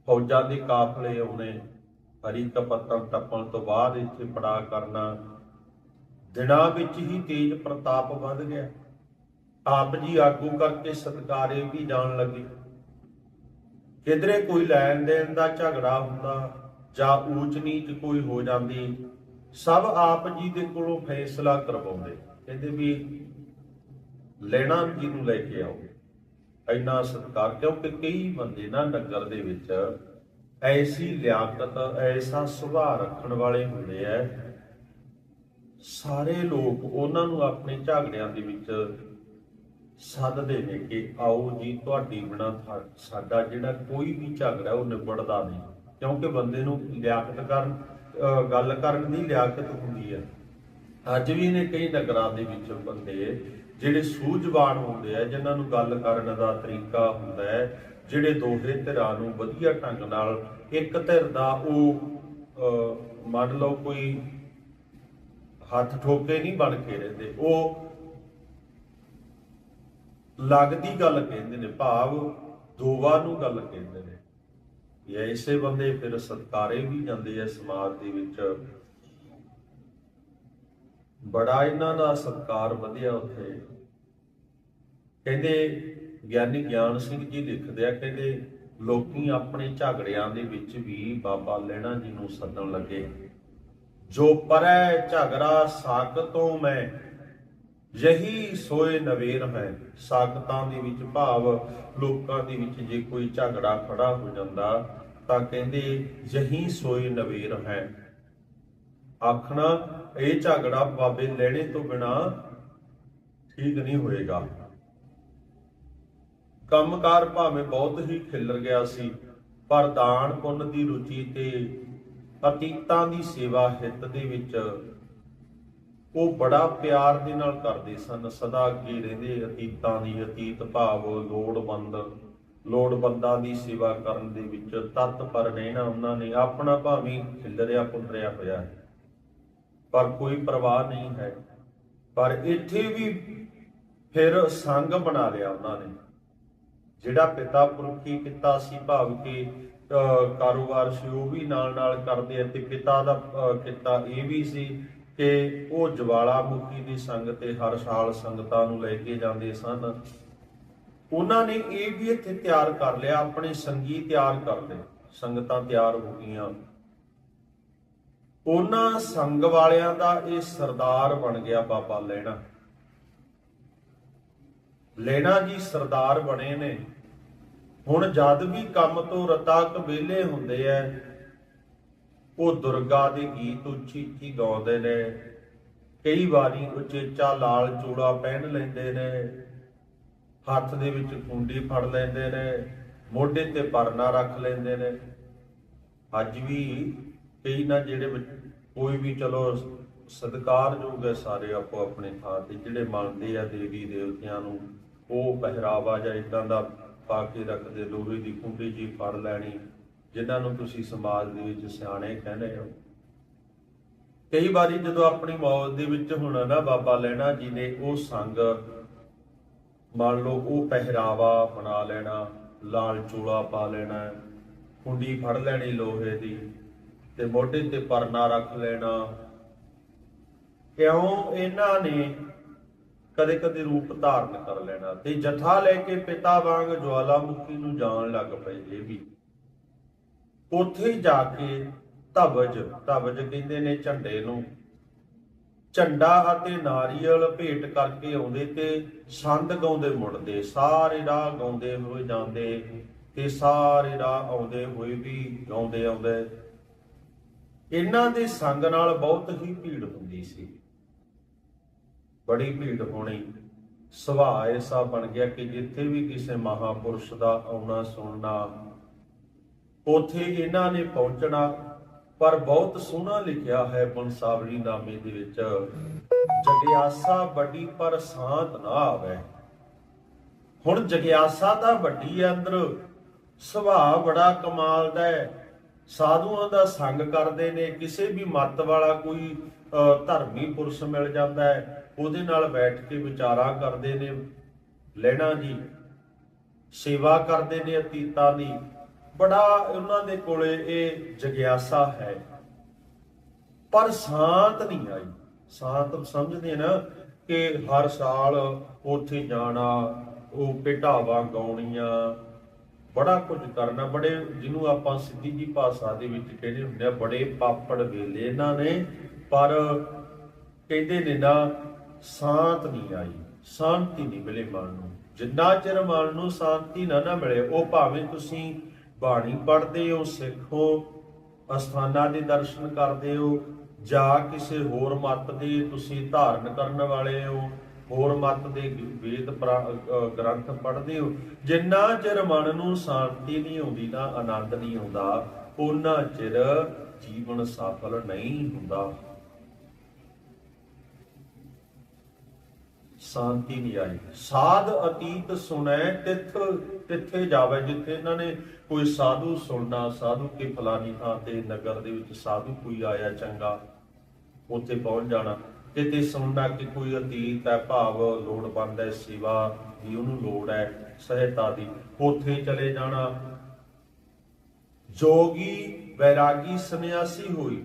ਫੌਜਾਂ ਦੇ ਕਾਫਲੇ ਆਉਣੇ ਹਰੀ ਕਪੱਤਨ ਟੱਪਣ ਤੋਂ ਬਾਅਦ ਇੱਥੇ ਪੜਾ ਕਰਨਾ ਦਿਨਾਂ ਵਿੱਚ ਹੀ ਤੇਜ ਪ੍ਰਤਾਪ ਵੱਧ ਗਿਆ। ਆਪ ਜੀ ਆਗੂ ਕਰਕੇ ਸਤਕਾਰੇ ਵੀ ਜਾਣ ਲੱਗੇ। ਕਿਧਰੇ ਕੋਈ ਲੈਣ ਦੇਣ ਦਾ ਝਗੜਾ ਹੁੰਦਾ, ਜਾਂ ਊਚ ਨੀਚ ਕੋਈ ਹੋ ਜਾਂਦੀ, ਸਭ ਆਪ ਜੀ ਦੇ ਕੋਲੋਂ ਫੈਸਲਾ ਕਰਵਾਉਂਦੇ। ਕਹਿੰਦੇ ਵੀ ਲੈਣਾ ਜੀ ਨੂੰ ਲੈ ਕੇ ਆਓ? ਇੰਨਾ ਸਤਕਾਰ, ਕਿਉਂਕਿ ਕਈ ਬੰਦੇ ਨਾ ਨਗਰ ਦੇ ਵਿੱਚ ਐਸੀ ਲਿਆਕਤ, ਐਸਾ ਸੁਭਾਅ ਰੱਖਣ ਵਾਲੇ ਹੁੰਦੇ ਐ ਸਾਰੇ ਲੋਕ ਉਹਨਾਂ ਨੂੰ ਆਪਣੇ ਝਗੜਿਆਂ ਦੇ ਵਿੱਚ ਸੱਦਦੇ ਨੇ ਕਿ ਆਓ ਜੀ ਤੁਹਾਡੀ ਬਿਨਾ ਸਾਡਾ ਜਿਹੜਾ ਕੋਈ ਵੀ ਝਗੜਾ ਉਹ ਨਿਬੜਦਾ ਨਹੀਂ। ਕਿਉਂਕਿ ਬੰਦੇ ਨੂੰ ਲਿਆਕਤ ਕਰਨ ਗੱਲ ਕਰਨ ਦੀ ਲਿਆਕਤ ਹੁੰਦੀ ਹੈ। ਅੱਜ ਵੀ ਨੇ ਕਈ ਨਗਰਾਂ ਦੇ ਵਿੱਚ ਬੰਦੇ ਜਿਹੜੇ ਸੂਝਵਾਨ ਹੁੰਦੇ ਆ ਜਿਨ੍ਹਾਂ ਨੂੰ ਗੱਲ ਕਰਨ ਦਾ ਤਰੀਕਾ ਹੁੰਦਾ ਹੈ ਜਿਹੜੇ ਦੋਹਰੇ ਧਿਰਾਂ ਨੂੰ ਵਧੀਆ ਢੰਗ ਨਾਲ ਇੱਕ ਧਿਰ ਦਾ ਉਹ ਅਹ, ਮੰਨ ਲਓ ਕੋਈ ਹੱਥ ਠੋਕੇ ਨਹੀਂ ਬਣ ਕੇ ਰਹਿੰਦੇ ਉਹ ਲੱਗਦੀ ਗੱਲ ਕਹਿੰਦੇ ਨੇ, ਭਾਵ ਦੋਵਾਂ ਨੂੰ ਗੱਲ ਕਹਿੰਦੇ ਨੇ। ਇਹ ਐਸੇ ਬੰਦੇ ਫਿਰ ਸਤਕਾਰੇ ਵੀ ਜਾਂਦੇ ਆ ਸਮਾਜ ਦੇ ਵਿੱਚ। ਬੜਾ ਇਹਨਾਂ ਦਾ ਸਤਕਾਰ ਵਧਿਆ ਉੱਥੇ। ਕਹਿੰਦੇ ਗਿਆਨੀ ਗਿਆਨ ਸਿੰਘ ਜੀ ਲਿਖਦੇ ਆ, ਕਹਿੰਦੇ ਲੋਕੀ ਆਪਣੇ ਝਗੜਿਆਂ ਦੇ ਵਿੱਚ ਵੀ ਬਾਬਾ ਲੈਣਾ ਜੀ ਨੂੰ ਸੱਦਣ ਲੱਗੇ। ਜੋ ਪਰੈ ਝਗੜਾ ਸਾਕਤੋਂ ਮੈਂ ਯਹੀ ਸੋਏ ਨਵੇਰ ਹੈ, ਸਾਖਤਾਂ ਦੇ ਵਿੱਚ ਭਾਵ, ਲੋਕਾਂ ਦੇ ਵਿੱਚ ਜੇ ਕੋਈ ਝਗੜਾ ਖੜਾ ਹੋ ਜਾਂਦਾ, ਤਾਂ ਕਹਿੰਦੇ ਯਹੀ ਸੋਏ ਨਵੇਰ ਹੈ। ਆਖਣਾ, ਇਹ ਝਗੜਾ ਬਾਬੇ ਲੈਣੇ ਤੋਂ ਬਿਨਾ ਠੀਕ ਨਹੀਂ ਹੋਏਗਾ। ਕੰਮਕਾਰ ਭਾਵੇਂ ਬਹੁਤ ਹੀ ਖਿਲਰ ਗਿਆ ਸੀ, ਪਰ ਦਾਨ ਪੁੰਨ ਦੀ ਰੁਚੀ ਤੇ ਅਤੀਤਾਂ ਦੀ ਸੇਵਾ ਹਿੱਤ ਦੇ ਵਿੱਚ ਉਹ ਬੜਾ ਪਿਆਰ ਦੇ ਨਾਲ ਕਰਦੇ ਸਨ ਸਦਾ ਅੱਗੇ ਰਹਿੰਦੇ ਅਤੀਤਾਂ ਦੀ ਅਤੀਤ ਭਾਵ ਲੋੜਵੰਦ ਲੋੜਵੰਦਾਂ ਦੀ ਸੇਵਾ ਕਰਨ ਦੇ ਵਿੱਚ ਤਤ ਰਹਿਣਾ ਉਹਨਾਂ ਨੇ ਆਪਣਾ ਭਾਵੇਂ ਖਿਲਰਿਆ ਪੁੰਦਰਿਆ ਹੋਇਆ ਹੈ। ਪਰ ਕੋਈ ਪਰਵਾਹ ਨਹੀਂ ਹੈ। ਪਰ ਇੱਥੇ ਵੀ ਫਿਰ ਸੰਗ ਬਣਾ ਲਿਆ ਉਹਨਾਂ ਨੇ। ਜਿਹੜਾ ਪਿਤਾ ਪੁਰਖੀ ਕੀਤਾ ਸੀ ਭਾਵ ਕਿ ਅਹ, ਕਾਰੋਬਾਰ ਸੀ ਉਹ ਵੀ ਨਾਲ ਨਾਲ ਕਰਦੇ ਆ ਤੇ ਪਿਤਾ ਦਾ ਅਹ, ਕਿੱਤਾ ਇਹ ਵੀ ਸੀ ਕਿ ਉਹ ਜਵਾਲਾਮੁਖੀ ਦੀ ਸੰਗਤ ਤੇ ਹਰ ਸਾਲ ਸੰਗਤਾਂ ਨੂੰ ਲੈ ਕੇ ਜਾਂਦੇ ਸਨ। ਉਹਨਾਂ ਨੇ ਇਹ ਵੀ ਇੱਥੇ ਤਿਆਰ ਕਰ ਲਿਆ, ਆਪਣੇ ਸੰਗੀ ਤਿਆਰ ਕਰ ਲਏ ਸੰਗਤਾਂ ਤਿਆਰ ਹੋ ਗਈਆਂ। ਉਹਨਾਂ ਸੰਗ ਵਾਲਿਆਂ ਦਾ ਇਹ ਸਰਦਾਰ ਬਣ ਗਿਆ ਬਾਬਾ ਲੈਣਾ ਲੈਣਾ ਜੀ ਸਰਦਾਰ ਬਣੇ ਨੇ। ਹੁਣ ਜਦ ਵੀ ਕੰਮ ਤੋਂ ਰਤਾ ਕਬੇਲੇ ਹੁੰਦੇ ਐ ਉਹ ਦੁਰਗਾ ਦੇ ਗੀਤ ਉੱਚੀ ਉੱਚੀ ਗਾਉਂਦੇ ਨੇ। ਕਈ ਵਾਰੀ ਉਚੇਚਾ ਲਾਲ ਚੂੜਾ ਪਹਿਨ ਲੈਂਦੇ ਨੇ। ਹੱਥ ਦੇ ਵਿੱਚ ਕੁੰਡੀ ਫੜ ਲੈਂਦੇ ਨੇ। ਮੋਢੇ ਤੇ ਪਰਨਾ ਰੱਖ ਲੈਂਦੇ ਨੇ। ਅੱਜ ਵੀ ਕਈ ਨਾ ਜਿਹੜੇ ਕੋਈ ਵੀ ਚਲੋ ਸਤਿਕਾਰਯੋਗ ਹੈ ਸਾਰੇ ਆਪੋ ਆਪਣੇ ਥਾਂ ਤੇ, ਜਿਹੜੇ ਮੰਨਦੇ ਆ ਦੇਵੀ ਦੇਵਤਿਆਂ ਨੂੰ, ਉਹ ਪਹਿਰਾਵਾ ਜਾਂ ਇਦਾਂ ਦਾ ਪਾ ਕੇ ਰੱਖਦੇ, ਲੋਹੇ ਦੀ ਕੁੰਡੀ ਜੀ ਫੜ ਲੈਣੀ। ਜਿਨ੍ਹਾਂ ਨੂੰ ਤੁਸੀਂ ਸਮਾਜ ਦੇ ਵਿੱਚ ਸਿਆਣੇ ਕਹਿੰਦੇ ਹੋ। ਕਈ ਵਾਰੀ ਜਦੋਂ ਆਪਣੀ ਮੌਤ ਦੇ ਵਿੱਚ ਹੋਣਾ ਨਾ ਬਾਬਾ ਲੈਣਾ ਜੀ ਨੇ ਉਹ ਸੰਗ, ਮੰਨ ਲਓ ਉਹ ਪਹਿਰਾਵਾ ਬਣਾ ਲੈਣਾ, ਲਾਲ ਚੋਲਾ ਪਾ ਲੈਣਾ, ਕੁੰਡੀ ਫੜ ਲੈਣੀ ਲੋਹੇ ਦੀ ਤੇ ਮੋਢੇ ਤੇ ਪਰਨਾ ਰੱਖ ਲੈਣਾ। ਕਿਉਂ ਇਹਨਾਂ ਨੇ ਕਦੇ ਕਦੇ ਰੂਪ ਧਾਰਨ ਕਰ ਲੈਣਾ ਤੇ ਜਥਾ ਲੈ ਕੇ ਪਿਤਾ ਵਾਂਗ ਜਵਾਲਾਮੁਖੀ ਨੂੰ ਜਾਣ ਲੱਗ ਪਏ ਇਹ ਵੀ। ਉੱਥੇ ਜਾ ਕੇ ਧਵਜ ਧਵਜ ਕਹਿੰਦੇ ਨੇ ਝੰਡੇ ਨੂੰ। ਝੰਡਾ ਅਤੇ ਨਾਰੀਅਲ ਭੇਟ ਕਰਕੇ ਆਉਂਦੇ ਤੇ ਛੰਦ ਗਾਉਂਦੇ ਮੁੜਦੇ, ਸਾਰੇ ਰਾਹ ਗਾਉਂਦੇ ਹੋਏ ਜਾਂਦੇ ਤੇ ਸਾਰੇ ਰਾਹ ਆਉਂਦੇ ਹੋਏ ਵੀ ਗਾਉਂਦੇ ਆਉਂਦੇ। ਇਹਨਾਂ ਦੇ ਸੰਗ ਨਾਲ ਬਹੁਤ ਹੀ ਭੀੜ ਹੁੰਦੀ ਸੀ। ਬੜੀ ਭੀੜ ਹੋਣੀ। ਸੁਭਾਅ ਐਸਾ ਬਣ ਗਿਆ ਕਿ ਜਿੱਥੇ ਵੀ ਕਿਸੇ ਮਹਾਪੁਰਸ਼ ਦਾ ਆਉਣਾ ਸੁਣਨਾ ਉਥੇ ਇਹਨਾਂ ਨੇ ਪਹੁੰਚਣਾ ਪਰ ਬਹੁਤ ਸੋਹਣਾ ਲਿਖਿਆ ਹੈ ਬੰਸਾਵਲੀ ਨਾਮੇ ਦੇ ਵਿੱਚ। ਜਗਿਆਸਾ ਵੱਡੀ ਪਰ ਸ਼ਾਂਤ ਨਾ ਆਵੇ। ਹੁਣ ਜਗਿਆਸਾ ਤਾਂ ਵੱਡੀ ਹੈ ਅੰਦਰ ਸੁਭਾਅ ਬੜਾ ਕਮਾਲ ਦਾ ਹੈ। ਸਾਧੂਆਂ ਦਾ ਸੰਗ ਕਰਦੇ ਨੇ ਕਿਸੇ ਵੀ ਮੱਤ ਵਾਲਾ ਕੋਈ ਅ, ਧਰਮੀ ਪੁਰਸ਼ ਮਿਲ ਜਾਂਦਾ ਹੈ ਉਹਦੇ ਨਾਲ ਬੈਠ ਕੇ ਵਿਚਾਰਾ ਕਰਦੇ ਨੇ। ਲੈਣਾ ਜੀ ਸੇਵਾ ਕਰਦੇ ਨੇ ਅਤੀਤਾਂ ਦੀ। ਬੜਾ ਉਹਨਾਂ ਦੇ ਕੋਲੇ ਇਹ ਜਗਿਆਸਾ ਹੈ। ਪਰ ਸ਼ਾਂਤ ਨਹੀਂ ਆਈ। ਸ਼ਾਂਤ ਸਮਝਦੇ ਨਾ ਕਿ ਹਰ ਸਾਲ ਉੱਥੇ ਜਾਣਾ, ਉਹ ਪਿਟਾਵਾ ਗਾਉਣੀਆਂ ਬੜਾ ਕੁਝ ਕਰਨਾ। ਬੜੇ ਜਿਹਨੂੰ ਆਪਾਂ ਸਿੱਧੀ ਜੀ ਭਾਸ਼ਾ ਦੇ ਵਿੱਚ ਕਹਿੰਦੇ ਹੁੰਦੇ ਆ, ਬੜੇ ਪਾਪੜ ਵੇਲੇ ਇਹਨਾਂ ਨੇ, ਪਰ ਕਹਿੰਦੇ ਨੇ ਨਾ, ਸ਼ਾਂਤ ਨਹੀਂ ਆਈ। ਸ਼ਾਂਤੀ ਨਹੀਂ ਮਿਲੇ ਮਨ ਨੂੰ। ਜਿੰਨਾ ਚਿਰ ਮਨ ਨੂੰ ਸ਼ਾਂਤੀ ਨਾ ਨਾ ਮਿਲੇ, ਉਹ ਭਾਵੇਂ ਤੁਸੀਂ ਬਾਣੀ ਪੜ੍ਹਦੇ ਹੋ, ਸਿੱਖੋ ਅਸਥਾਨਾਂ ਦੇ ਦਰਸ਼ਨ ਕਰਦੇ ਹੋ, ਜਾਂ ਕਿਸੇ ਹੋਰ ਮਤ ਦੇ ਤੁਸੀਂ ਧਾਰਨ ਕਰਨ ਵਾਲੇ ਹੋ, ਹੋਰ ਮਤ ਦੇ ਵੇਦ ਗ੍ਰੰਥ ਪੜ੍ਹਦੇ ਹੋ, ਜਿੰਨਾ ਚਿਰ ਮਨ ਨੂੰ ਸ਼ਾਂਤੀ ਨਹੀਂ ਆਉਂਦੀ, ਨਾ ਆਨੰਦ ਨਹੀਂ ਆਉਂਦਾ ਉਹਨਾਂ ਚਿਰ ਜੀਵਨ ਸਫਲ ਨਹੀਂ ਹੁੰਦਾ। ਸ਼ਾਂਤੀ ਨਹੀਂ ਆਈ। ਸਾਧ ਅਤੀਤ ਸੁਣੈ ਤਿਥ ਤਿੱਥੇ ਜਾਵੇ, ਜਿੱਥੇ ਇਹਨਾਂ ਨੇ ਕੋਈ ਸਾਧੂ ਸੁਣਨਾ, ਸਾਧੂ ਕੇ ਫਲਾਨੀ ਥਾਂ ਤੇ ਨਗਰ ਦੇ ਵਿੱਚ ਸਾਧੂ ਕੋਈ ਆਇਆ ਚੰਗਾ, ਉੱਥੇ ਪਹੁੰਚ ਜਾਣਾ। ਕਿਤੇ ਸੁਣਨਾ ਕਿ ਕੋਈ ਅਤੀਤ ਹੈ, ਭਾਵ ਲੋੜਵੰਦ ਹੈ, ਸੇਵਾ ਦੀ ਉਹਨੂੰ ਲੋੜ ਹੈ, ਸਹਾਇਤਾ ਦੀ, ਉੱਥੇ ਚਲੇ ਜਾਣਾ। ਜੋਗੀ ਵੈਰਾਗੀ ਸੰਨਿਆਸੀ ਹੋਈ।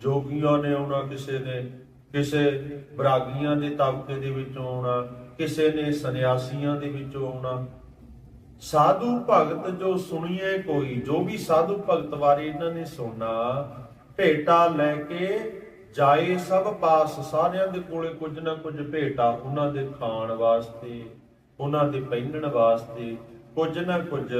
ਜੋਗੀਆਂ ਨੇ ਆਉਣਾ ਕਿਸੇ ਨੇ, ਕਿਸੇ ਬਰਾਗੀਆਂ ਦੇ ਤਬਕੇ ਦੇ ਵਿੱਚੋਂ ਆਉਣਾ। ਕਿਸੇ ਨੇ ਸੰਨਿਆਸੀਆਂ ਦੇ ਵਿੱਚੋਂ ਆਉਣਾ। ਸਾਧੂ ਭਗਤ ਜੋ ਸੁਣੀਏ ਕੋਈ, ਜੋ ਵੀ ਸਾਧੂ ਭਗਤ ਬਾਰੇ ਇਹਨਾਂ ਨੇ ਸੁਣਨਾ, ਭੇਟਾ ਲੈ ਕੇ ਜਾਏ ਸਭ ਪਾਸ, ਸਾਰਿਆਂ ਦੇ ਕੋਲੇ ਕੁਝ ਨਾ ਕੁਝ ਭੇਟਾ ਉਹਨਾਂ ਦੇ ਖਾਣ ਵਾਸਤੇ, ਉਹਨਾਂ ਦੇ ਪਹਿਨਣ ਵਾਸਤੇ, ਕੁਝ ਨਾ ਕੁਝ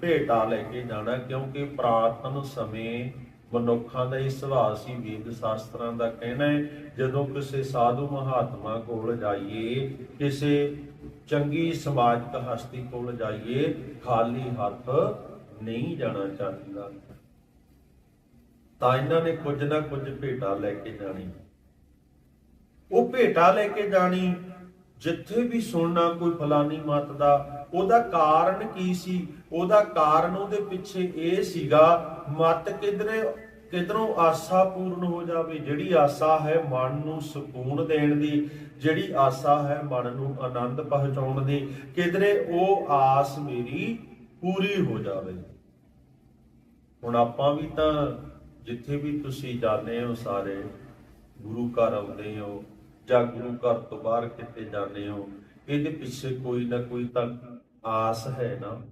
ਭੇਟਾ ਲੈ ਕੇ ਜਾਣਾ, ਕਿਉਂਕਿ ਪ੍ਰਾਤਨ ਸਮੇਂ ਮਨੁੱਖਾਂ ਦਾ ਇਹ ਸੁਭਾਅ ਸੀ, ਵੇਦ ਸ਼ਾਸਤਰਾਂ ਦਾ ਕਹਿਣਾ ਹੈ, ਜਦੋਂ ਕਿਸੇ ਸਾਧੂ ਮਹਾਤਮਾ ਕੋਲ ਜਾਈਏ, ਕਿਸੇ ਚੰਗੀ ਸਮਾਜਿਕ ਹਸਤੀ ਕੋਲ ਜਾਈਏ, ਖਾਲੀ ਹੱਥ ਨਹੀਂ ਜਾਣਾ ਚਾਹੀਦਾ। ਤਾਂ ਇਹਨਾਂ ਨੇ ਕੁਝ ਨਾ ਕੁਝ ਭੇਟਾ ਲੈ ਕੇ ਜਾਣੀ। ਉਹ ਭੇਟਾ ਲੈ ਕੇ ਜਾਣੀ, ਜਿੱਥੇ ਵੀ ਸੁਣਨਾ ਕੋਈ ਫਲਾਨੀ ਮਤ ਦਾ, ਉਹਦਾ ਕਾਰਨ ਕੀ ਸੀ? ਉਹਦਾ ਕਾਰਨ ਉਹਦੇ ਪਿੱਛੇ ਇਹ ਸੀਗਾ ਮਤ ਕਿਧਰੇ ਕਿਧਰੋਂ ਆਸਾ ਪੂਰਨ ਹੋ ਜਾਵੇ, ਜਿਹੜੀ ਆਸਾ ਹੈ ਮਨ ਨੂੰ ਸਕੂਨ ਦੇਣ ਦੀ, ਜਿਹੜੀ ਆਸਾ ਹੈ ਮਨ ਨੂੰ ਆਨੰਦ ਪਹੁੰਚਾਉਣ ਦੀ, ਕਿਧਰੇ ਉਹ ਆਸ ਮੇਰੀ ਪੂਰੀ ਹੋ ਜਾਵੇ। ਹੁਣ ਆਪਾਂ ਵੀ ਤਾਂ ਜਿੱਥੇ ਵੀ ਤੁਸੀਂ ਜਾਂਦੇ ਹੋ ਸਾਰੇ, ਗੁਰੂ ਘਰ ਆਉਂਦੇ ਹੋ ਜਾਂ ਗੁਰੂ ਘਰ ਤੋਂ ਬਾਹਰ ਕਿਤੇ ਜਾਂਦੇ ਹੋ, ਇਹਦੇ ਪਿੱਛੇ ਕੋਈ ਨਾ ਕੋਈ ਤਾਂ ਆਸ ਹੈ ਨਾ।